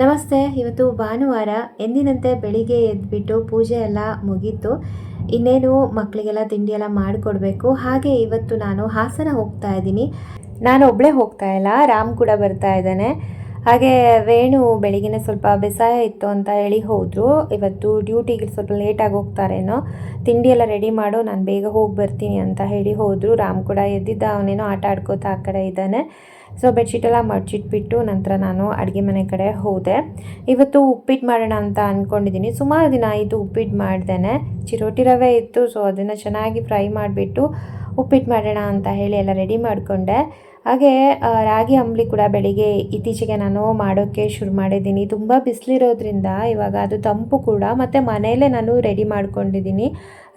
ನಮಸ್ತೆ, ಇವತ್ತು ಭಾನುವಾರ ಎಂದಿನಂತೆ ಬೆಳಿಗ್ಗೆ ಎದ್ಬಿಟ್ಟು ಪೂಜೆ ಎಲ್ಲ ಮುಗೀತು. ಇನ್ನೇನು ಮಕ್ಕಳಿಗೆಲ್ಲ ತಿಂಡಿ ಎಲ್ಲ ಮಾಡಿಕೊಡ್ಬೇಕು. ಹಾಗೆ ಇವತ್ತು ನಾನು ಹಾಸನ ಹೋಗ್ತಾ ಇದ್ದೀನಿ. ನಾನು ಒಬ್ಬಳೇ ಹೋಗ್ತಾ ಇಲ್ಲ, ರಾಮ್ ಕೂಡ ಬರ್ತಾ ಇದ್ದಾನೆ. ಹಾಗೆ ವೇಣು ಬೆಳಿಗ್ಗೆ ಸ್ವಲ್ಪ ಬೇಸಾಯ ಇತ್ತು ಅಂತ ಹೇಳಿ ಹೋದರು. ಇವತ್ತು ಡ್ಯೂಟಿಗೆ ಸ್ವಲ್ಪ ಲೇಟಾಗಿ ಹೋಗ್ತಾರೇನೋ. ತಿಂಡಿ ಎಲ್ಲ ರೆಡಿ ಮಾಡು, ನಾನು ಬೇಗ ಹೋಗಿ ಬರ್ತೀನಿ ಅಂತ ಹೇಳಿ ಹೋದರು. ರಾಮ್ ಕೂಡ ಎದ್ದಿದ್ದ, ಅವನೇನೋ ಆಟ ಆಡ್ಕೋತಾ ಆ ಕಡೆ ಇದ್ದಾನೆ. ಸೊ ಬೆಡ್ಶೀಟೆಲ್ಲ ಮಡ್ಚಿಟ್ಬಿಟ್ಟು ನಂತರ ನಾನು ಅಡುಗೆ ಮನೆ ಕಡೆ ಹೋದೆ. ಇವತ್ತು ಉಪ್ಪಿಟ್ಟು ಮಾಡೋಣ ಅಂತ ಅಂದ್ಕೊಂಡಿದ್ದೀನಿ ಸುಮಾರು ದಿನ ಆಯಿತು ಉಪ್ಪಿಟ್ಟು ಮಾಡ್ದೇನೆ. ಚಿರೋಟಿ ರವೆ ಇತ್ತು ಸೊ ಅದನ್ನು ಚೆನ್ನಾಗಿ ಫ್ರೈ ಮಾಡಿಬಿಟ್ಟು ಉಪ್ಪಿಟ್ಟು ಮಾಡೋಣ ಅಂತ ಹೇಳಿ ಎಲ್ಲ ರೆಡಿ ಮಾಡಿಕೊಂಡೆ. ಹಾಗೆ ರಾಗಿ ಅಂಬಲಿ ಕೂಡ ಬೆಳಿಗ್ಗೆ ಇತ್ತೀಚೆಗೆ ನಾನು ಮಾಡೋಕ್ಕೆ ಶುರು ಮಾಡಿದ್ದೀನಿ. ತುಂಬ ಬಿಸಿಲಿರೋದ್ರಿಂದ ಇವಾಗ ಅದು ತಂಪು ಕೂಡ ಮತ್ತು ಮನೆಯಲ್ಲೇ ನಾನು ರೆಡಿ ಮಾಡ್ಕೊಂಡಿದ್ದೀನಿ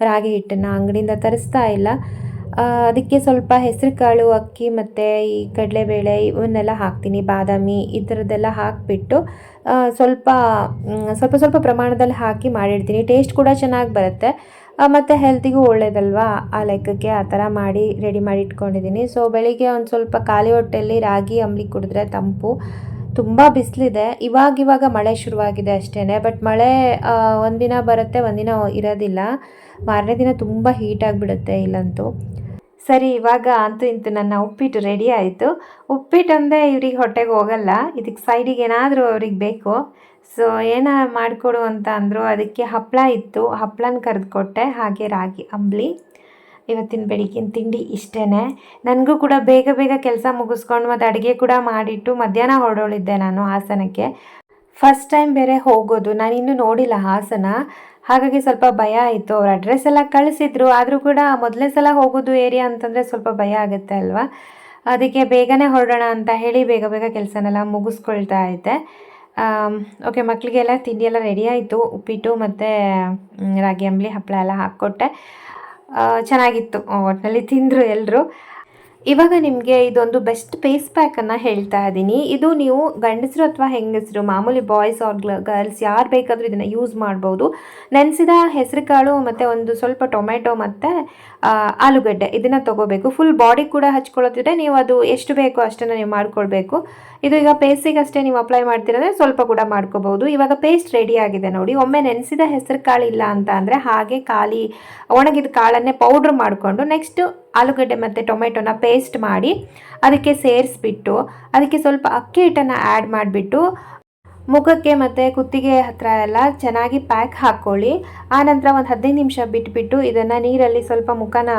ರಾಗಿ ಹಿಟ್ಟನ್ನು. ಅಂಗಡಿಯಿಂದ ತರಿಸ್ತಾ ಇಲ್ಲ. ಅದಕ್ಕೆ ಸ್ವಲ್ಪ ಹೆಸರು ಕಾಳು ಅಕ್ಕಿ ಮತ್ತು ಈ ಕಡಲೆಬೇಳೆ ಇವನ್ನೆಲ್ಲ ಹಾಕ್ತೀನಿ. ಬಾದಾಮಿ ಈ ಥರದ್ದೆಲ್ಲ ಹಾಕಿಬಿಟ್ಟು ಸ್ವಲ್ಪ ಸ್ವಲ್ಪ ಸ್ವಲ್ಪ ಪ್ರಮಾಣದಲ್ಲಿ ಹಾಕಿ ಮಾಡಿಡ್ತೀನಿ. ಟೇಸ್ಟ್ ಕೂಡ ಚೆನ್ನಾಗಿ ಬರುತ್ತೆ. ಮತ್ತು ಹೆಲ್ತಿಗೂ ಒಳ್ಳೇದಲ್ವಾ? ಆ ಲೆಕ್ಕಕ್ಕೆ ಆ ಥರ ಮಾಡಿ ರೆಡಿ ಮಾಡಿ ಇಟ್ಕೊಂಡಿದ್ದೀನಿ. ಸೊ ಬೆಳಿಗ್ಗೆ ಒಂದು ಸ್ವಲ್ಪ ಖಾಲಿ ಹೊಟ್ಟೆಯಲ್ಲಿ ರಾಗಿ, ಅಂಬಲಿ ಕುಡಿದ್ರೆ ತಂಪು. ತುಂಬ ಬಿಸಿಲಿದೆ. ಇವಾಗ ಇವಾಗ ಮಳೆ ಶುರುವಾಗಿದೆ ಅಷ್ಟೇ ಬಟ್ ಮಳೆ ಒಂದಿನ ಬರುತ್ತೆ ಒಂದಿನ ಇರೋದಿಲ್ಲ. ಮಾರನೇ ದಿನ ತುಂಬ ಹೀಟ್ ಆಗಿಬಿಡುತ್ತೆ ಇಲ್ಲಂತೂ. ಸರಿ, ಇವಾಗ ಅಂತೂ ಇಂತು ನನ್ನ ಉಪ್ಪಿಟ್ಟು ರೆಡಿ ಆಯಿತು. ಉಪ್ಪಿಟ್ಟು ಅಂದರೆ ಇವ್ರಿಗೆ ಹೊಟ್ಟೆಗೆ ಹೋಗಲ್ಲ. ಇದಕ್ಕೆ ಸೈಡಿಗೆ ಏನಾದರೂ ಅವ್ರಿಗೆ ಬೇಕು. ಸೊ ಏನ ಮಾಡಿಕೊಡು ಅಂತ ಅಂದರು, ಅದಕ್ಕೆ ಹಪ್ಪಳ ಇತ್ತು. ಹಪ್ಪಳನ ಕರೆದುಕೊಟ್ಟೆ, ಹಾಗೆ ರಾಗಿ, ಅಂಬಲಿ. ಇವತ್ತಿನ ಬೆಳಿಗ್ಗಿನ ತಿಂಡಿ ಇಷ್ಟೇ ನನಗೂ ಕೂಡ ಬೇಗ ಬೇಗ ಕೆಲಸ ಮುಗಿಸ್ಕೊಂಡು ಮತ್ತು ಅಡುಗೆ ಕೂಡ ಮಾಡಿಟ್ಟು ಮಧ್ಯಾಹ್ನ ಹೊರಡೋಳಿದ್ದೆ ನಾನು ಹಾಸನಕ್ಕೆ. ಫಸ್ಟ್ ಟೈಮ್ ಬೇರೆ ಹೋಗೋದು. ನಾನು ಇನ್ನೂ ನೋಡಿಲ್ಲ ಹಾಸನ. ಹಾಗಾಗಿ ಸ್ವಲ್ಪ ಭಯ ಆಯಿತು. ಅವ್ರ ಅಡ್ರೆಸ್ ಎಲ್ಲ ಕಳಿಸಿದ್ರು. ಆದರೂ ಕೂಡ ಮೊದಲನೇ ಸಲ ಹೋಗೋದು ಏರಿಯಾ ಅಂತಂದರೆ ಸ್ವಲ್ಪ ಭಯ ಆಗುತ್ತೆ ಅಲ್ವಾ? ಅದಕ್ಕೆ ಬೇಗನೆ ಹೊರಡೋಣ ಅಂತ ಹೇಳಿ ಬೇಗ ಬೇಗ ಕೆಲಸನೆಲ್ಲ ಮುಗಿಸ್ಕೊಳ್ತಾ ಇದ್ದೆ. ಓಕೆ ಮಕ್ಕಳಿಗೆಲ್ಲ ತಿಂಡಿ ಎಲ್ಲ ರೆಡಿ ಆಯಿತು. ಉಪ್ಪಿಟ್ಟು ಮತ್ತು ರಾಗಿ, ಅಂಬಲಿ ಹಪ್ಪಳ ಎಲ್ಲ ಹಾಕ್ಕೊಟ್ಟೆ. ಚೆನ್ನಾಗಿತ್ತು. ಒಟ್ಟಿನಲ್ಲಿ ತಿಂದರು ಎಲ್ಲರೂ ಇವಾಗ ನಿಮಗೆ ಇದೊಂದು ಬೆಸ್ಟ್ ಫೇಸ್ ಪ್ಯಾಕನ್ನು ಹೇಳ್ತಾ ಇದ್ದೀನಿ ಇದು ನೀವು ಗಂಡಸರು ಅಥವಾ ಹೆಂಗಸರು, ಮಾಮೂಲಿ ಬಾಯ್ಸ್ ಆರ್ ಗರ್ಲ್ಸ್ ಯಾರು ಬೇಕಾದರೂ ಇದನ್ನು ಯೂಸ್ ಮಾಡ್ಬೋದು. ನೆನೆಸಿದ ಹೆಸರು ಕಾಳು ಮತ್ತು ಒಂದು ಸ್ವಲ್ಪ ಟೊಮೆಟೊ ಮತ್ತು ಆಲೂಗಡ್ಡೆ ಇದನ್ನು ತೊಗೋಬೇಕು. ಫುಲ್ ಬಾಡಿ ಕೂಡ ಹಚ್ಕೊಳ್ಳೋದಿದ್ರೆ ನೀವು ಅದು ಎಷ್ಟು ಬೇಕೋ ಅಷ್ಟನ್ನು ನೀವು ಮಾಡ್ಕೊಳ್ಬೇಕು. ಇದು ಈಗ ಪೇಸ್ಟಿಗೆ ಅಷ್ಟೇ ನೀವು ಅಪ್ಲೈ ಮಾಡ್ತಿರೋದ್ರೆ ಸ್ವಲ್ಪ ಕೂಡ ಮಾಡ್ಕೋಬೋದು ಇವಾಗ ಪೇಸ್ಟ್ ರೆಡಿ ಆಗಿದೆ ನೋಡಿ. ಒಮ್ಮೆ ನೆನೆಸಿದ ಹೆಸರು ಕಾಳು ಇಲ್ಲ ಅಂತ ಅಂದರೆ ಹಾಗೆ ಖಾಲಿ ಒಣಗಿದ ಕಾಳನ್ನೇ ಪೌಡ್ರ್ ಮಾಡಿಕೊಂಡು ನೆಕ್ಸ್ಟ್ ಆಲೂಗಡ್ಡೆ ಮತ್ತು ಟೊಮೆಟೊನ ಪೇಸ್ಟ್ ಮಾಡಿ ಅದಕ್ಕೆ ಸೇರಿಸ್ಬಿಟ್ಟು ಅದಕ್ಕೆ ಸ್ವಲ್ಪ ಅಕ್ಕಿ ಹಿಟ್ಟನ್ನು ಆ್ಯಡ್ ಮಾಡಿಬಿಟ್ಟು ಮುಖಕ್ಕೆ ಮತ್ತು ಕುತ್ತಿಗೆ ಹತ್ರ ಎಲ್ಲ ಚೆನ್ನಾಗಿ ಪ್ಯಾಕ್ ಹಾಕ್ಕೊಳ್ಳಿ ಆನಂತರ ಒಂದು ಹದಿನೈದು ನಿಮಿಷ ಬಿಟ್ಬಿಟ್ಟು ಇದನ್ನು ನೀರಲ್ಲಿ ಸ್ವಲ್ಪ ಮುಖನ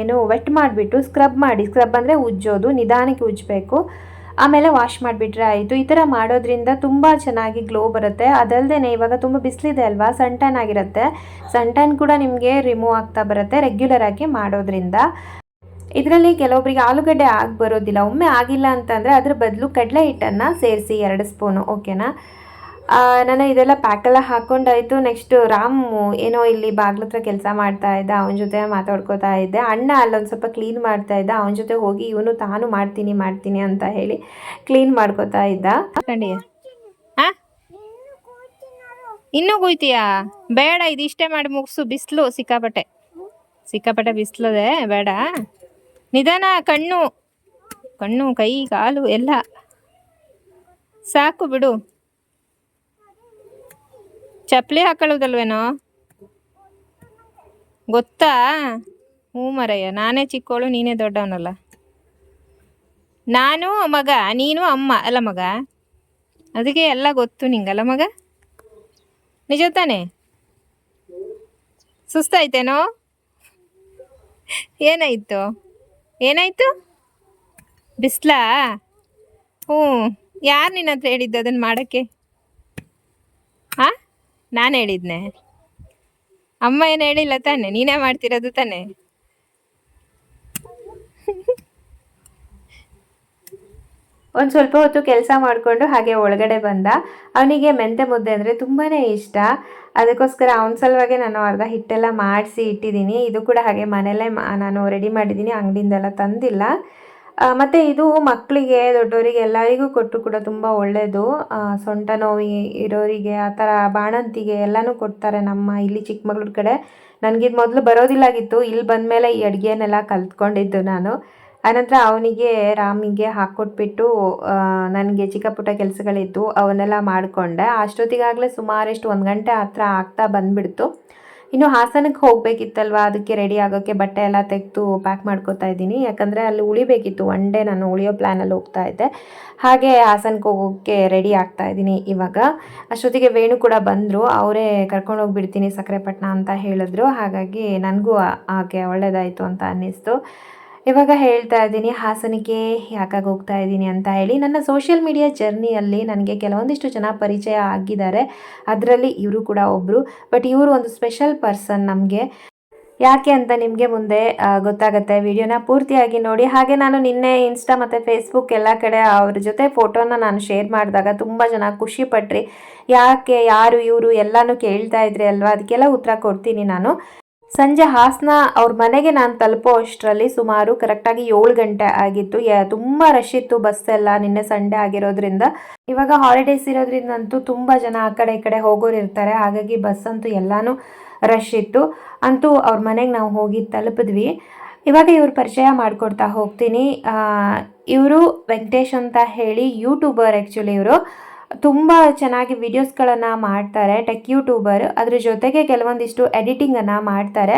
ಏನು ವೆಟ್ ಮಾಡಿಬಿಟ್ಟು ಸ್ಕ್ರಬ್ ಮಾಡಿ. ಸ್ಕ್ರಬ್ ಅಂದರೆ ಉಜ್ಜೋದು, ನಿಧಾನಕ್ಕೆ ಉಜ್ಜಬೇಕು. ಆಮೇಲೆ ವಾಶ್ ಮಾಡಿಬಿಟ್ರೆ ಆಯಿತು. ಈ ಥರ ಮಾಡೋದ್ರಿಂದ ತುಂಬ ಚೆನ್ನಾಗಿ ಗ್ಲೋ ಬರುತ್ತೆ. ಅದಲ್ಲದೆ ಇವಾಗ ತುಂಬ ಬಿಸಿಲಿದೆ ಅಲ್ವಾ? ಸನ್ ಆಗಿರುತ್ತೆ. ಸನ್ ಕೂಡ ನಿಮಗೆ ರಿಮೂವ್ ಆಗ್ತಾ ಬರುತ್ತೆ ರೆಗ್ಯುಲರ್ ಆಗಿ ಮಾಡೋದ್ರಿಂದ. ಇದರಲ್ಲಿ ಕೆಲವೊಬ್ಬರಿಗೆ ಆಲೂಗಡ್ಡೆ ಆಗಿ ಬರೋದಿಲ್ಲ. ಒಮ್ಮೆ ಆಗಿಲ್ಲ ಅಂತಂದರೆ ಅದ್ರ ಬದಲು ಕಡಲೆ ಹಿಟ್ಟನ್ನು ಸೇರಿಸಿ ಎರಡು ಸ್ಪೂನು ಓಕೆನಾ ನಾನು ಇದೆಲ್ಲ ಪ್ಯಾಕೆಲ್ಲ ಹಾಕ್ಕೊಂಡಾಯಿತು ನೆಕ್ಸ್ಟ್ ರಾಮು ಏನೋ ಇಲ್ಲಿ ಬಾಗ್ಲ ಹತ್ರ ಕೆಲಸ ಮಾಡ್ತಾ ಇದ್ದ, ಅವನ ಜೊತೆ ಮಾತಾಡ್ಕೋತಾ ಇದ್ದೆ. ಅಣ್ಣ ಅಲ್ಲೊಂದು ಸ್ವಲ್ಪ ಕ್ಲೀನ್ ಮಾಡ್ತಾ ಇದ್ದ, ಅವನ ಜೊತೆ ಹೋಗಿ ಇವನು ತಾನು ಮಾಡ್ತೀನಿ ಮಾಡ್ತೀನಿ ಅಂತ ಹೇಳಿ ಕ್ಲೀನ್ ಮಾಡ್ಕೋತಾ ಇದ್ದ. ಇನ್ನೂ ಕುಯ್ತೀಯಾ? ಬೇಡ, ಇದಿಷ್ಟೇ ಮಾಡಿ. ಮುಗಿಸು, ಬಿಸಿಲು, ಸಿಕ್ಕಾಪಟ್ಟೆ. ಸಿಕ್ಕಾಪಟ್ಟೆ ಬಿಸಿಲದೆ, ಬೇಡ. ನಿಧಾನ, ಕಣ್ಣು ಕಣ್ಣು, ಕೈ, ಕಾಲು ಎಲ್ಲ ಸಾಕು ಬಿಡು. ಚಪ್ಪಲಿ ಹಾಕೊಳ್ಳೋದಲ್ವೇನೋ? ಗೊತ್ತಾ? ಹ್ಞೂ ಮರಯ್ಯ, ನಾನೇ ಚಿಕ್ಕವಳು ನೀನೇ ದೊಡ್ಡವನಲ್ಲ. ನಾನು ಮಗ, ನೀನು ಅಮ್ಮ, ಅಲ್ಲ ಮಗ? ಅದಕ್ಕೆ ಎಲ್ಲ ಗೊತ್ತು ನಿಂಗಲ್ಲ ಮಗ? ನಿಜ ತಾನೆ? ಸುಸ್ತಾಯ್ತೇನೋ? ಏನಾಯ್ತು? ಏನಾಯ್ತು? ಬಿಸ್ಲಾ? ಹ್ಞೂ. ಯಾರು ನಿನ್ನ ಹತ್ರ ಹೇಳಿದ್ದು ಅದನ್ನು ಮಾಡೋಕ್ಕೆ? ಹಾಂ ನಾನು ಹೇಳಿದ್ನೆ. ಅಮ್ಮ ಏನು ಹೇಳಿಲ್ಲ ತಾನೆ? ನೀನೇ ಮಾಡ್ತಿರೋದು ತಾನೆ? ಒಂದು ಸ್ವಲ್ಪ ಹೊತ್ತು ಕೆಲಸ ಮಾಡಿಕೊಂಡು ಹಾಗೆ ಒಳಗಡೆ ಬಂದ. ಅವನಿಗೆ ಮೆಂತೆ ಮುದ್ದೆ ಅಂದರೆ ತುಂಬಾ ಇಷ್ಟ. ಅದಕ್ಕೋಸ್ಕರ ಅವನ ಸಲುವಾಗಿ ನಾನು ಅರ್ಧ ಹಿಟ್ಟೆಲ್ಲ ಮಾಡಿಸಿ ಇಟ್ಟಿದ್ದೀನಿ. ಇದು ಕೂಡ ಹಾಗೆ ಮನೆಯಲ್ಲೇ ನಾನು ರೆಡಿ ಮಾಡಿದ್ದೀನಿ, ಅಂಗಡಿಯಿಂದೆಲ್ಲ ತಂದಿಲ್ಲ. ಮತ್ತು ಇದು ಮಕ್ಕಳಿಗೆ ದೊಡ್ಡವರಿಗೆ ಎಲ್ಲರಿಗೂ ಕೊಟ್ಟು ಕೂಡ ತುಂಬ ಒಳ್ಳೆಯದು ಸೊಂಟ ನೋವಿಗೆ ಇರೋರಿಗೆ, ಆ ಥರ ಬಾಣಂತಿಗೆ ಎಲ್ಲನೂ ಕೊಡ್ತಾರೆ ನಮ್ಮ ಇಲ್ಲಿ ಚಿಕ್ಕಮಗಳೂರು ಕಡೆ. ನನಗಿದು ಮೊದಲು ಬರೋದಿಲ್ಲಾಗಿತ್ತು. ಇಲ್ಲಿ ಬಂದಮೇಲೆ ಈ ಅಡುಗೆನೆಲ್ಲ ಕಲ್ತ್ಕೊಂಡಿದ್ದು ನಾನು. ಆನಂತರ ಅವನಿಗೆ ರಾಮಿಗೆ ಹಾಕ್ಕೊಟ್ಬಿಟ್ಟು ನನಗೆ ಚಿಕ್ಕ ಪುಟ್ಟ ಕೆಲಸಗಳಿತ್ತು, ಅವನ್ನೆಲ್ಲ ಮಾಡಿಕೊಂಡೆ. ಅಷ್ಟೊತ್ತಿಗಾಗಲೇ ಸುಮಾರಷ್ಟು ಒಂದು ಗಂಟೆ ಹತ್ರ ಆಗ್ತಾ ಬಂದ್ಬಿಡ್ತು. ಇನ್ನು ಹಾಸನಕ್ಕೆ ಹೋಗಬೇಕಿತ್ತಲ್ವ? ಅದಕ್ಕೆ ರೆಡಿ ಆಗೋಕ್ಕೆ ಬಟ್ಟೆ ಎಲ್ಲ ತೆಗೆದು ಪ್ಯಾಕ್ ಮಾಡ್ಕೋತಾ ಇದ್ದೀನಿ. ಯಾಕಂದರೆ ಅಲ್ಲಿ ಉಳಿಬೇಕಿತ್ತು. ಒನ್ ಡೇ ನಾನು ಉಳಿಯೋ ಪ್ಲ್ಯಾನಲ್ಲಿ ಹೋಗ್ತಾ ಇದ್ದೆ. ಹಾಗೆ ಹಾಸನಕ್ಕೆ ಹೋಗೋಕ್ಕೆ ರೆಡಿ ಆಗ್ತಾ ಇದ್ದೀನಿ ಇವಾಗ. ಅಷ್ಟೊತ್ತಿಗೆ ವೇಣು ಕೂಡ ಬಂದರು. ಅವರೇ ಕರ್ಕೊಂಡು ಹೋಗ್ಬಿಡ್ತೀನಿ ಸಕ್ಕರೆಪಟ್ಟಣ ಅಂತ ಹೇಳಿದ್ರು. ಹಾಗಾಗಿ ನನಗೂ ಆಕೆ ಒಳ್ಳೆಯದಾಯಿತು ಅಂತ ಅನ್ನಿಸ್ತು. ಇವಾಗ ಹೇಳ್ತಾ ಇದ್ದೀನಿ, ಹಾಸನಕ್ಕೆ ಯಾಕಾಗಿ ಹೋಗ್ತಾ ಇದ್ದೀನಿ ಅಂತ ಹೇಳಿ. ನನ್ನ ಸೋಷಿಯಲ್ ಮೀಡಿಯಾ ಜರ್ನಿಯಲ್ಲಿ ನನಗೆ ಕೆಲವೊಂದಿಷ್ಟು ಜನ ಪರಿಚಯ ಆಗಿದ್ದಾರೆ. ಅದರಲ್ಲಿ ಇವರು ಕೂಡ ಒಬ್ಬರು ಬಟ್ ಇವರು ಒಂದು ಸ್ಪೆಷಲ್ ಪರ್ಸನ್ ನಮಗೆ. ಯಾಕೆ ಅಂತ ನಿಮಗೆ ಮುಂದೆ ಗೊತ್ತಾಗುತ್ತೆ. ವಿಡಿಯೋನ ಪೂರ್ತಿಯಾಗಿ ನೋಡಿ. ಹಾಗೆ ನಾನು ನಿನ್ನೆ ಇನ್ಸ್ಟಾ ಮತ್ತು ಫೇಸ್ಬುಕ್ ಎಲ್ಲ ಕಡೆ ಅವ್ರ ಜೊತೆ ಫೋಟೋನ ನಾನು ಶೇರ್ ಮಾಡಿದಾಗ ತುಂಬ ಜನ ಖುಷಿ ಪಟ್ರಿ. ಯಾಕೆ, ಯಾರು ಇವರು ಎಲ್ಲನೂ ಕೇಳ್ತಾ ಇದ್ರಿ ಅಲ್ವಾ? ಅದಕ್ಕೆಲ್ಲ ಉತ್ತರ ಕೊಡ್ತೀನಿ ನಾನು. ಸಂಜೆ ಹಾಸನ ಅವ್ರ ಮನೆಗೆ ನಾನು ತಲುಪೋ ಅಷ್ಟರಲ್ಲಿ ಸುಮಾರು ಕರೆಕ್ಟಾಗಿ ಏಳು ಗಂಟೆ ಆಗಿತ್ತು. ತುಂಬ ರಶ್ ಇತ್ತು ಬಸ್ ಎಲ್ಲ ನಿನ್ನೆ ಸಂಡೆ ಆಗಿರೋದ್ರಿಂದ. ಇವಾಗ ಹಾಲಿಡೇಸ್ ಇರೋದ್ರಿಂದಂತೂ ತುಂಬ ಜನ ಆ ಕಡೆ ಈ ಕಡೆ ಹೋಗೋರು ಇರ್ತಾರೆ. ಹಾಗಾಗಿ ಬಸ್ ಅಂತೂ ಎಲ್ಲಾನು ರಶ್ ಇತ್ತು. ಅಂತೂ ಅವ್ರ ಮನೆಗೆ ನಾವು ಹೋಗಿ ತಲುಪಿದ್ವಿ. ಇವಾಗ ಇವ್ರ ಪರಿಚಯ ಮಾಡಿಕೊಡ್ತಾ ಹೋಗ್ತೀನಿ. ಇವರು ವೆಂಕಟೇಶ್ ಅಂತ ಹೇಳಿ ಯೂಟ್ಯೂಬರ್ ಆ್ಯಕ್ಚುಲಿ ಇವರು. ತುಂಬ ಚೆನ್ನಾಗಿ ವಿಡಿಯೋಸ್ಗಳನ್ನು ಮಾಡ್ತಾರೆ, ಟೆಕ್ ಯೂಟ್ಯೂಬರ್. ಅದ್ರ ಜೊತೆಗೆ ಕೆಲವೊಂದಿಷ್ಟು ಎಡಿಟಿಂಗನ್ನು ಮಾಡ್ತಾರೆ.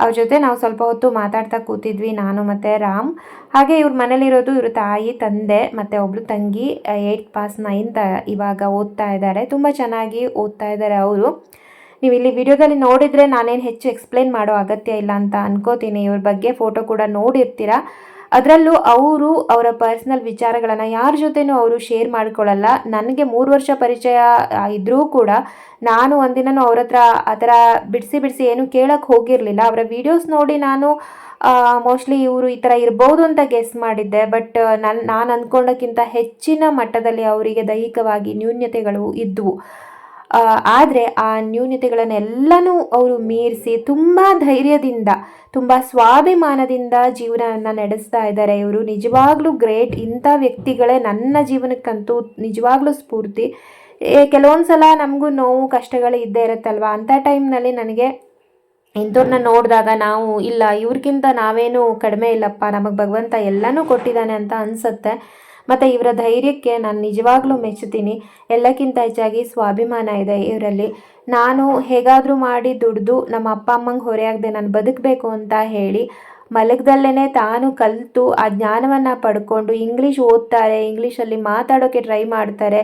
ಅವ್ರ ಜೊತೆ ನಾವು ಸ್ವಲ್ಪ ಹೊತ್ತು ಮಾತಾಡ್ತಾ ಕೂತಿದ್ವಿ, ನಾನು ಮತ್ತು ರಾಮ್. ಹಾಗೆ ಇವ್ರ ಮನೇಲಿರೋದು ಇವ್ರ ತಾಯಿ, ತಂದೆ, ಮತ್ತು ಒಬ್ಳು ತಂಗಿ ಏಯ್ಟ್ ಪಾಸ್ ನೈನ್ತ್ ಇವಾಗ ಓದ್ತಾ ಇದ್ದಾರೆ. ತುಂಬ ಚೆನ್ನಾಗಿ ಓದ್ತಾ ಇದ್ದಾರೆ ಅವರು. ನೀವು ಇಲ್ಲಿ ವಿಡಿಯೋದಲ್ಲಿ ನೋಡಿದರೆ ನಾನೇನು ಹೆಚ್ಚು ಎಕ್ಸ್ಪ್ಲೇನ್ ಮಾಡೋ ಅಗತ್ಯ ಇಲ್ಲ ಅಂತ ಅನ್ಕೋತೀನಿ. ಇವ್ರ ಬಗ್ಗೆ ಫೋಟೋ ಕೂಡ ನೋಡಿರ್ತೀರ? ಅದರಲ್ಲೂ ಅವರು ಅವರ ಪರ್ಸ್ನಲ್ ವಿಚಾರಗಳನ್ನು ಯಾರ ಜೊತೆನೂ ಅವರು ಶೇರ್ ಮಾಡ್ಕೊಳ್ಳಲ್ಲ. ನನಗೆ ಮೂರು ವರ್ಷ ಪರಿಚಯ ಇದ್ದರೂ ಕೂಡ ನಾನು ಒಂದಿನೂ ಅವ್ರ ಹತ್ರ ಆ ಥರ ಬಿಡಿಸಿ ಬಿಡಿಸಿ ಏನು ಕೇಳಕ್ಕೆ ಹೋಗಿರಲಿಲ್ಲ. ಅವರ ವಿಡಿಯೋಸ್ ನೋಡಿ ನಾನು ಮೋಸ್ಟ್ಲಿ ಇವರು ಈ ಥರ ಇರ್ಬೋದು ಅಂತ ಗೆಸ್ ಮಾಡಿದ್ದೆ. ಬಟ್ ನನ್ನ ನಾನು ಅಂದ್ಕೊಂಡಕ್ಕಿಂತ ಹೆಚ್ಚಿನ ಮಟ್ಟದಲ್ಲಿ ಅವರಿಗೆ ದೈಹಿಕವಾಗಿ ನ್ಯೂನ್ಯತೆಗಳು ಇದ್ದವು ಆದರೆ ಆ ನ್ಯೂನತೆಗಳನ್ನೆಲ್ಲನೂ ಅವರು ಮೀರಿಸಿ ತುಂಬ ಧೈರ್ಯದಿಂದ, ತುಂಬ ಸ್ವಾಭಿಮಾನದಿಂದ ಜೀವನವನ್ನು ನಡೆಸ್ತಾ ಇದ್ದಾರೆ. ಇವರು ನಿಜವಾಗ್ಲೂ ಗ್ರೇಟ್. ಇಂಥ ವ್ಯಕ್ತಿಗಳೇ ನನ್ನ ಜೀವನಕ್ಕಂತೂ ನಿಜವಾಗ್ಲೂ ಸ್ಫೂರ್ತಿ. ಕೆಲವೊಂದು ಸಲ ನಮಗೂ ನೋವು, ಕಷ್ಟಗಳು ಇದ್ದೇ ಇರುತ್ತಲ್ವ? ಅಂಥ ಟೈಮ್ನಲ್ಲಿ ನನಗೆ ಇಂಥವ್ರನ್ನ ನೋಡಿದಾಗ ನಾವು, ಇಲ್ಲ ಇವ್ರಿಗಿಂತ ನಾವೇನು ಕಡಿಮೆ ಇಲ್ಲಪ್ಪ, ನಮಗೆ ಭಗವಂತ ಎಲ್ಲನೂ ಕೊಟ್ಟಿದ್ದಾನೆ ಅಂತ ಅನಿಸುತ್ತೆ. ಮತ್ತು ಇವರ ಧೈರ್ಯಕ್ಕೆ ನಾನು ನಿಜವಾಗ್ಲೂ ಮೆಚ್ಚುತ್ತೀನಿ. ಎಲ್ಲಕ್ಕಿಂತ ಹೆಚ್ಚಾಗಿ ಸ್ವಾಭಿಮಾನ ಇದೆ ಇವರಲ್ಲಿ. ನಾನು ಹೇಗಾದರೂ ಮಾಡಿ ದುಡ್ದು ನಮ್ಮ ಅಪ್ಪ ಅಮ್ಮಂಗೆ ಹೊರೆಯಾಗದೆ ನಾನು ಬದುಕಬೇಕು ಅಂತ ಹೇಳಿ ಮಲಗದಲ್ಲೇ ತಾನು ಕಲಿತು ಆ ಜ್ಞಾನವನ್ನು ಪಡ್ಕೊಂಡು ಇಂಗ್ಲೀಷ್ ಓದ್ತಾರೆ ಇಂಗ್ಲೀಷಲ್ಲಿ ಮಾತಾಡೋಕ್ಕೆ ಟ್ರೈ ಮಾಡ್ತಾರೆ.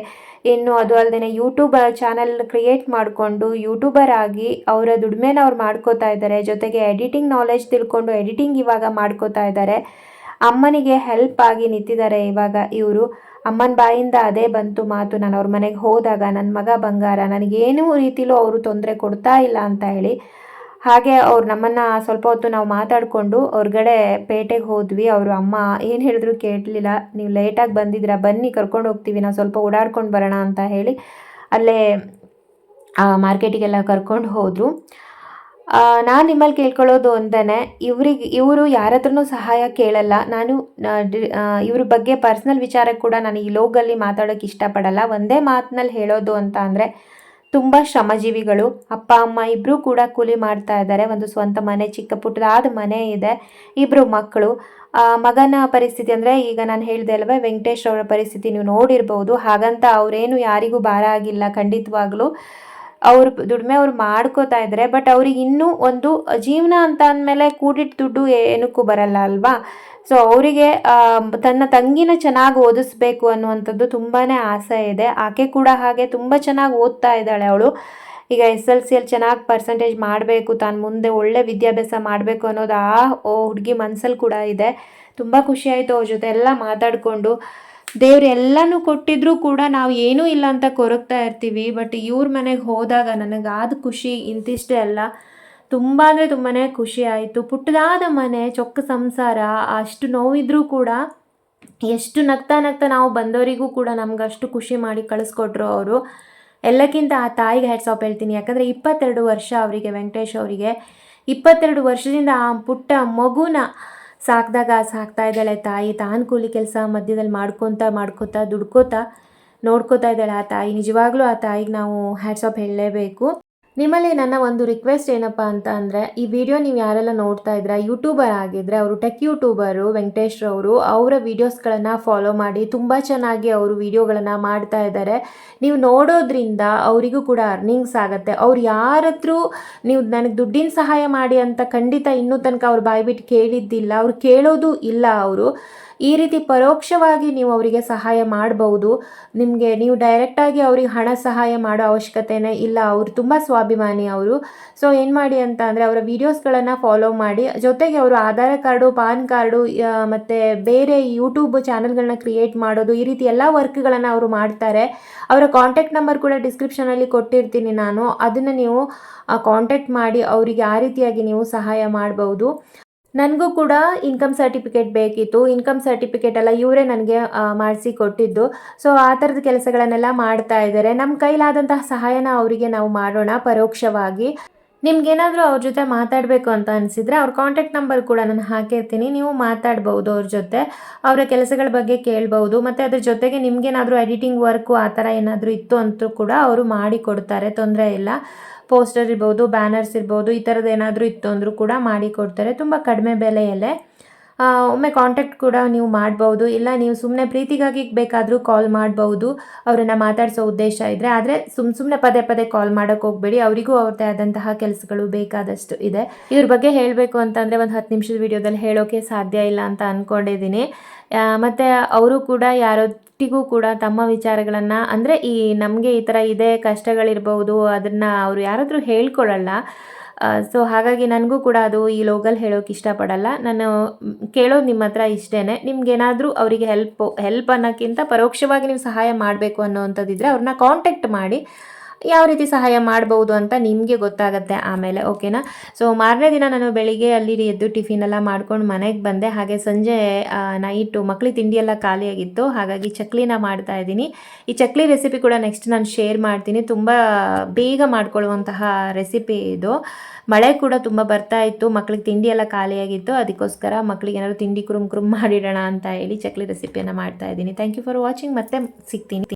ಇನ್ನು ಅದು ಅಲ್ಲದೆ ಯೂಟ್ಯೂಬ್ ಚಾನಲ್ ಕ್ರಿಯೇಟ್ ಮಾಡಿಕೊಂಡು ಯೂಟ್ಯೂಬರ್ ಆಗಿ ಅವರ ದುಡಿಮೆನ ಅವ್ರು ಮಾಡ್ಕೋತಾ ಇದ್ದಾರೆ. ಜೊತೆಗೆ ಎಡಿಟಿಂಗ್ ನಾಲೆಜ್ ತಿಳ್ಕೊಂಡು ಎಡಿಟಿಂಗ್ ಇವಾಗ ಮಾಡ್ಕೋತಾ ಇದ್ದಾರೆ. ಅಮ್ಮನಿಗೆ ಹೆಲ್ಪ್ ಆಗಿ ನಿಂತಿದ್ದಾರೆ. ಇವಾಗ ಇವರು ಅಮ್ಮನ ಬಾಯಿಂದ ಅದೇ ಬಂತು ಮಾತು. ನಾನು ಅವ್ರ ಮನೆಗೆ ಹೋದಾಗ ನನ್ನ ಮಗ ಬಂಗಾರ, ನನಗೇನೂ ರೀತಿಲೂ ಅವರು ತೊಂದರೆ ಕೊಡ್ತಾ ಇಲ್ಲ ಅಂತ ಹೇಳಿ, ಹಾಗೆ ಅವ್ರು ನಮ್ಮನ್ನು ಸ್ವಲ್ಪ ಹೊತ್ತು ನಾವು ಮಾತಾಡಿಕೊಂಡು ಹೊರ್ಗಡೆ ಪೇಟೆಗೆ ಹೋದ್ವಿ. ಅವರು ಅಮ್ಮ ಏನು ಹೇಳಿದ್ರು ಕೇಳಲಿಲ್ಲ. ನೀವು ಲೇಟಾಗಿ ಬಂದಿದ್ದೀರಾ? ಬನ್ನಿ, ಕರ್ಕೊಂಡು ಹೋಗ್ತೀವಿ. ನಾವು ಸ್ವಲ್ಪ ಓಡಾಡ್ಕೊಂಡು ಬರೋಣ ಅಂತ ಹೇಳಿ ಅಲ್ಲೇ ಮಾರ್ಕೆಟಿಗೆಲ್ಲ ಕರ್ಕೊಂಡು ಹೋದರು. ನಾನು ನಿಮ್ಮಲ್ಲಿ ಕೇಳ್ಕೊಳ್ಳೋದು ಒಂದೇ ಇವ್ರಿಗೆ, ಇವರು ಯಾರ ಹತ್ರನೂ ಸಹಾಯ ಕೇಳಲ್ಲ. ನಾನು ಇವ್ರ ಬಗ್ಗೆ ಪರ್ಸ್ನಲ್ ವಿಚಾರ ಕೂಡ ನಾನು ಈ ಲೋಗಲ್ಲಿ ಮಾತಾಡೋಕ್ಕೆ ಇಷ್ಟಪಡಲ್ಲ. ಒಂದೇ ಮಾತಿನಲ್ಲಿ ಹೇಳೋದು ಅಂತ ಅಂದರೆ ತುಂಬ ಶ್ರಮಜೀವಿಗಳು. ಅಪ್ಪ, ಅಮ್ಮ ಇಬ್ಬರೂ ಕೂಡ ಕೂಲಿ ಮಾಡ್ತಾ ಇದ್ದಾರೆ. ಒಂದು ಸ್ವಂತ ಮನೆ, ಚಿಕ್ಕ ಪುಟ್ಟದಾದ ಮನೆ ಇದೆ. ಇಬ್ಬರು ಮಕ್ಕಳು. ಮಗನ ಪರಿಸ್ಥಿತಿ ಅಂದರೆ ಈಗ ನಾನು ಹೇಳಿದೆ ಅಲ್ವೇ, ವೆಂಕಟೇಶ್ ಅವರ ಪರಿಸ್ಥಿತಿ ನೀವು ನೋಡಿರ್ಬೋದು. ಹಾಗಂತ ಅವರೇನು ಯಾರಿಗೂ ಭಾರ ಆಗಿಲ್ಲ ಖಂಡಿತವಾಗ್ಲೂ. ಅವ್ರ ದುಡಿಮೆ ಅವ್ರು ಮಾಡ್ಕೋತಾ ಇದ್ದಾರೆ ಬಟ್ ಅವ್ರಿಗೆ ಇನ್ನೂ ಒಂದು ಜೀವನ ಅಂತ ಅಂದಮೇಲೆ ಕೂಡಿಟ್ಟು ದುಡ್ಡು ಏನಕ್ಕೂ ಬರಲ್ಲ ಅಲ್ವಾ? ಸೊ ಅವರಿಗೆ ತನ್ನ ತಂಗಿನ ಚೆನ್ನಾಗಿ ಓದಿಸ್ಬೇಕು ಅನ್ನುವಂಥದ್ದು ತುಂಬಾ ಆಸೆ ಇದೆ. ಆಕೆ ಕೂಡ ಹಾಗೆ ತುಂಬ ಚೆನ್ನಾಗಿ ಓದ್ತಾ ಇದ್ದಾಳೆ ಅವಳು. ಈಗ ಎಸ್ ಎಲ್ ಸಿಯಲ್ಲಿ ಚೆನ್ನಾಗಿ ಪರ್ಸೆಂಟೇಜ್ ಮಾಡಬೇಕು, ತಾನು ಮುಂದೆ ಒಳ್ಳೆ ವಿದ್ಯಾಭ್ಯಾಸ ಮಾಡಬೇಕು ಅನ್ನೋದು ಆ ಹುಡುಗಿ ಮನಸ್ಸಲ್ಲಿ ಕೂಡ ಇದೆ. ತುಂಬ ಖುಷಿಯಾಯಿತು ಅವ್ರ ಜೊತೆ ಎಲ್ಲ ಮಾತಾಡಿಕೊಂಡು. ದೇವ್ರು ಎಲ್ಲನೂ ಕೊಟ್ಟಿದ್ರೂ ಕೂಡ ನಾವು ಏನೂ ಇಲ್ಲ ಅಂತ ಕೊರಗ್ತಾ ಇರ್ತೀವಿ ಬಟ್ ಇವ್ರ ಮನೆಗೆ ಹೋದಾಗ ನನಗಾದ ಖುಷಿ, ಇಂತಿಷ್ಟೇ ಅಲ್ಲ. ತುಂಬ ಅಂದರೆ ತುಂಬಾ ಖುಷಿ ಆಯಿತು. ಪುಟ್ಟದಾದ ಮನೆ, ಚೊಕ್ಕ ಸಂಸಾರ, ಅಷ್ಟು ನೋವಿದ್ರೂ ಕೂಡ ಎಷ್ಟು ನಗ್ತಾ ನಗ್ತಾ ನಾವು ಬಂದವರಿಗೂ ಕೂಡ ನಮ್ಗೆ ಅಷ್ಟು ಖುಷಿ ಮಾಡಿ ಕಳಿಸ್ಕೊಟ್ರು ಅವರು. ಎಲ್ಲಕ್ಕಿಂತ ಆ ತಾಯಿಗೆ ಹೆಡ್ಸ್ ಆಫ್ ಹೇಳ್ತೀನಿ. ಯಾಕಂದರೆ ಇಪ್ಪತ್ತೆರಡು ವರ್ಷ ಅವರಿಗೆ, ವೆಂಕಟೇಶ್ ಅವರಿಗೆ. ಇಪ್ಪತ್ತೆರಡು ವರ್ಷದಿಂದ ಆ ಪುಟ್ಟ ಮಗುನ ಸಾಕಿದಾಗ ಸಾಕ್ತಾ ಇದ್ದಾಳೆ ತಾಯಿ. ತಾನು ಕೂಲಿ ಕೆಲಸ ಮಧ್ಯದಲ್ಲಿ ಮಾಡ್ಕೊತ ಮಾಡ್ಕೋತಾ ದುಡ್ಕೋತಾ ನೋಡ್ಕೋತಾ ಇದ್ದಾಳೆ ಆ ತಾಯಿ. ನಿಜವಾಗ್ಲೂ ಆ ತಾಯಿಗೆ ನಾವು ಹ್ಯಾಟ್ಸ್ ಆಫ್ ಹೇಳಲೇಬೇಕು. ನಿಮ್ಮಲ್ಲಿ ನನ್ನ ಒಂದು ರಿಕ್ವೆಸ್ಟ್ ಏನಪ್ಪ ಅಂತ ಅಂದರೆ, ಈ ವಿಡಿಯೋ ನೀವು ಯಾರೆಲ್ಲ ನೋಡ್ತಾ ಇದ್ದೀರಾ ಯೂಟ್ಯೂಬರ್ ಆಗಿದ್ದರೆ ಅವರು ಟೆಕ್ ಯೂಟ್ಯೂಬರು ವೆಂಕಟೇಶ್ ರವರು ಅವರ ವೀಡಿಯೋಸ್ಗಳನ್ನು ಫಾಲೋ ಮಾಡಿ ತುಂಬ ಚೆನ್ನಾಗಿ ಅವರು ವೀಡಿಯೋಗಳನ್ನು ಮಾಡ್ತಾ ಇದ್ದಾರೆ. ನೀವು ನೋಡೋದ್ರಿಂದ ಅವರಿಗೂ ಕೂಡ ಅರ್ನಿಂಗ್ಸ್ ಆಗುತ್ತೆ. ಅವ್ರು ಯಾರತ್ರೂ ನೀವು ನನಗೆ ದುಡ್ಡಿನ ಸಹಾಯ ಮಾಡಿ ಅಂತ ಖಂಡಿತ ಇನ್ನೂ ತನಕ ಅವ್ರು ಬಾಯ್ಬಿಟ್ಟು ಕೇಳಿದ್ದಿಲ್ಲ, ಅವ್ರು ಕೇಳೋದು ಇಲ್ಲ ಅವರು. ಈ ರೀತಿ ಪರೋಕ್ಷವಾಗಿ ನೀವು ಅವರಿಗೆ ಸಹಾಯ ಮಾಡಬಹುದು ನಿಮಗೆ ನೀವು ಡೈರೆಕ್ಟಾಗಿ ಅವ್ರಿಗೆ ಹಣ ಸಹಾಯ ಮಾಡೋ ಅವಶ್ಯಕತೆನೇ ಇಲ್ಲ. ಅವರು ತುಂಬ ಸ್ವಾಭಿಮಾನಿ ಅವರು. ಸೊ ಏನು ಮಾಡಿ ಅಂತ ಅಂದರೆ ಅವರ ವೀಡಿಯೋಸ್ಗಳನ್ನು ಫಾಲೋ ಮಾಡಿ. ಜೊತೆಗೆ ಅವರು ಆಧಾರ್ ಕಾರ್ಡು, ಪಾನ್ ಕಾರ್ಡು ಮತ್ತು ಬೇರೆ ಯೂಟ್ಯೂಬ್ ಚಾನಲ್ಗಳನ್ನ ಕ್ರಿಯೇಟ್ ಮಾಡೋದು, ಈ ರೀತಿ ಎಲ್ಲ ವರ್ಕ್ಗಳನ್ನು ಅವರು ಮಾಡ್ತಾರೆ. ಅವರ ಕಾಂಟ್ಯಾಕ್ಟ್ ನಂಬರ್ ಕೂಡ ಡಿಸ್ಕ್ರಿಪ್ಷನಲ್ಲಿ ಕೊಟ್ಟಿರ್ತೀನಿ ನಾನು. ಅದನ್ನು ನೀವು ಕಾಂಟ್ಯಾಕ್ಟ್ ಮಾಡಿ ಅವರಿಗೆ ಆ ರೀತಿಯಾಗಿ ನೀವು ಸಹಾಯ ಮಾಡಬಹುದು ನನಗೂ ಕೂಡ ಇನ್ಕಮ್ ಸರ್ಟಿಫಿಕೇಟ್ ಬೇಕಿತ್ತು. ಇನ್ಕಮ್ ಸರ್ಟಿಫಿಕೇಟ್ ಎಲ್ಲ ಇವರೇ ನನಗೆ ಮಾಡಿಸಿ ಕೊಟ್ಟಿದ್ದು. ಸೊ ಆ ಥರದ ಕೆಲಸಗಳನ್ನೆಲ್ಲ ಮಾಡ್ತಾ ಇದ್ದಾರೆ. ನಮ್ಮ ಕೈಲಾದಂತಹ ಸಹಾಯನ ಅವರಿಗೆ ನಾವು ಮಾಡೋಣ ಪರೋಕ್ಷವಾಗಿ. ನಿಮ್ಗೇನಾದರೂ ಅವ್ರ ಜೊತೆ ಮಾತಾಡಬೇಕು ಅಂತ ಅನಿಸಿದರೆ ಅವ್ರ ಕಾಂಟ್ಯಾಕ್ಟ್ ನಂಬರ್ ಕೂಡ ನಾನು ಹಾಕಿರ್ತೀನಿ. ನೀವು ಮಾತಾಡ್ಬೋದು ಅವ್ರ ಜೊತೆ. ಅವರ ಕೆಲಸಗಳ ಬಗ್ಗೆ ಕೇಳ್ಬೋದು. ಮತ್ತು ಅದ್ರ ಜೊತೆಗೆ ನಿಮಗೇನಾದರೂ ಎಡಿಟಿಂಗ್ ವರ್ಕು ಆ ಥರ ಏನಾದರೂ ಇತ್ತು ಅಂತೂ ಕೂಡ ಅವರು ಮಾಡಿ ಕೊಡ್ತಾರೆ. ತೊಂದರೆ ಇಲ್ಲ. ಪೋಸ್ಟರ್ ಇರ್ಬೋದು, ಬ್ಯಾನರ್ಸ್ ಇರ್ಬೋದು, ಈ ಥರದ್ದು ಏನಾದರೂ ಇತ್ತು ಅಂದರೂ ಕೂಡ ಮಾಡಿ ಕೊಡ್ತಾರೆ. ತುಂಬ ಕಡಿಮೆ ಬೆಲೆಯಲ್ಲೇ ಒಮ್ಮೆ ಕಾಂಟ್ಯಾಕ್ಟ್ ಕೂಡ ನೀವು ಮಾಡ್ಬೋದು. ಇಲ್ಲ ನೀವು ಸುಮ್ಮನೆ ಪ್ರೀತಿಗಾಗಿ ಬೇಕಾದರೂ ಕಾಲ್ ಮಾಡ್ಬೋದು. ಅವರನ್ನು ಮಾತಾಡಿಸೋ ಉದ್ದೇಶ ಇದ್ದರೆ ಆದರೆ ಸುಮ್ಮ ಸುಮ್ಮನೆ ಪದೇ ಪದೇ ಕಾಲ್ ಮಾಡೋಕ್ಕೆ ಹೋಗಬೇಡಿ. ಅವರಿಗೂ ಅವ್ರದ್ದೇ ಆದಂತಹ ಕೆಲಸಗಳು ಬೇಕಾದಷ್ಟು ಇದೆ. ಇದ್ರ ಬಗ್ಗೆ ಹೇಳಬೇಕು ಅಂತಂದರೆ ಒಂದು ಹತ್ತು ನಿಮಿಷದ ವಿಡಿಯೋದಲ್ಲಿ ಹೇಳೋಕ್ಕೆ ಸಾಧ್ಯ ಇಲ್ಲ ಅಂತ ಅಂದ್ಕೊಂಡಿದ್ದೀನಿ ಮತ್ತು ಅವರು ಕೂಡ ಯಾರೊಟ್ಟಿಗೂ ಕೂಡ ತಮ್ಮ ವಿಚಾರಗಳನ್ನು, ಅಂದರೆ ಈ ನಮಗೆ ಈ ಥರ ಇದೆ, ಕಷ್ಟಗಳಿರ್ಬೋದು, ಅದನ್ನು ಅವರು ಯಾರಾದರೂ ಹೇಳ್ಕೊಳ್ಳಲ್ಲ ಸೊ ಹಾಗಾಗಿ ನನಗೂ ಕೂಡ ಅದು ಈ ಲೋಗಲ್ ಹೇಳೋಕೆ ಇಷ್ಟಪಡಲ್ಲ. ನಾನು ಕೇಳೋದು ನಿಮ್ಮ ಹತ್ರ ಇಷ್ಟೇ ನಿಮ್ಗೇನಾದರೂ ಅವರಿಗೆ ಹೆಲ್ಪ್ ಹೆಲ್ಪ್ ಅನ್ನೋಕ್ಕಿಂತ ಪರೋಕ್ಷವಾಗಿ ನೀವು ಸಹಾಯ ಮಾಡಬೇಕು ಅನ್ನೋವಂಥದ್ದಿದ್ರೆ ಅವ್ರನ್ನ ಕಾಂಟ್ಯಾಕ್ಟ್ ಮಾಡಿ. ಯಾವ ರೀತಿ ಸಹಾಯ ಮಾಡ್ಬೋದು ಅಂತ ನಿಮಗೆ ಗೊತ್ತಾಗುತ್ತೆ ಆಮೇಲೆ ಓಕೆನಾ ಸೊ ಮಾರನೇ ದಿನ ನಾನು ಬೆಳಿಗ್ಗೆ ಅಲ್ಲಿ ಎದ್ದು ಟಿಫಿನ್ ಎಲ್ಲ ಮಾಡ್ಕೊಂಡು ಮನೆಗೆ ಬಂದೆ. ಹಾಗೆ ಸಂಜೆ ನೈಟು ತಿಂಡಿ ಎಲ್ಲ ಖಾಲಿಯಾಗಿತ್ತು. ಹಾಗಾಗಿ ಚಕ್ಲಿನ ಮಾಡ್ತಾ ಇದ್ದೀನಿ. ಈ ಚಕ್ಲಿ ರೆಸಿಪಿ ಕೂಡ ನೆಕ್ಸ್ಟ್ ನಾನು ಶೇರ್ ಮಾಡ್ತೀನಿ. ತುಂಬ ಬೇಗ ಮಾಡ್ಕೊಳ್ಳುವಂತಹ ರೆಸಿಪಿ ಇದು. ಮಳೆ ಕೂಡ ತುಂಬ ಬರ್ತಾ ಇತ್ತು. ಮಕ್ಳಿಗೆ ತಿಂಡಿ ಎಲ್ಲ ಖಾಲಿಯಾಗಿತ್ತು. ಅದಕ್ಕೋಸ್ಕರ ಮಕ್ಳಿಗೆ ಏನಾದರೂ ತಿಂಡಿ ಕುರುಮ್ ಕುರುಮ್ ಮಾಡಿಡೋಣ ಅಂತ ಹೇಳಿ ಚಕ್ಲಿ ರೆಸಿಪಿಯನ್ನು ಮಾಡ್ತಾ ಇದ್ದೀನಿ. ಥ್ಯಾಂಕ್ ಯು ಫಾರ್ ವಾಚಿಂಗ್ ಮತ್ತೆ ಸಿಗ್ತೀನಿ.